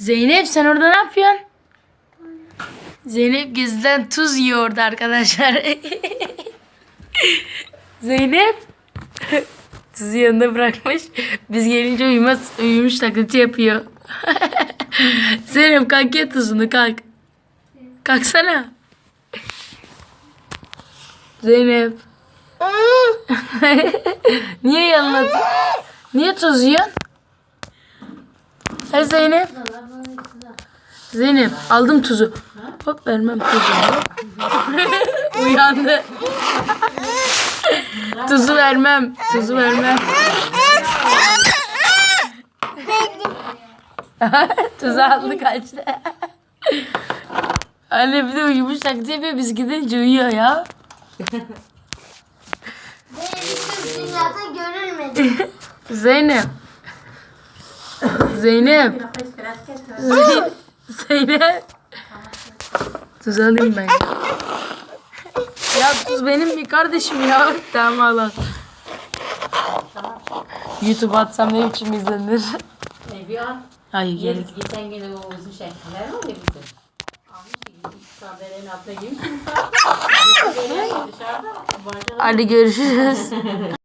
Zeynep sen orada ne yapıyorsun? Zeynep gizliden tuz yiyordu arkadaşlar. Zeynep tuzu yanında bırakmış. Biz gelince uyumaz, uyumuş taklidi yapıyor. Zeynep kalk ye tuzunu kalk. Kalksana. Zeynep. Niye yanına Niye tuz yiyorsun? Hey Zeynep. Zeynep aldım tuzu. Hop vermem tuzu. Uyandı. tuzu vermem. Tuzu vermem. tuzu aldı kaçtı. Anne bir de uyumuş taklidi yapıyor biz gidince uyuyor ya. Benim dünyada görülmedi. Zeynep. Zeynep. Zeynep. Zeynep. Tuz alayım ben. Ya tuz benim bir kardeşim ya. Tamam al al. YouTube atsam ne biçim izlenir? E, bir an Hayır gerek. Geçen gene o uzun şekiller var ya bizim. Dışarıda. bahçede Hadi görüşürüz.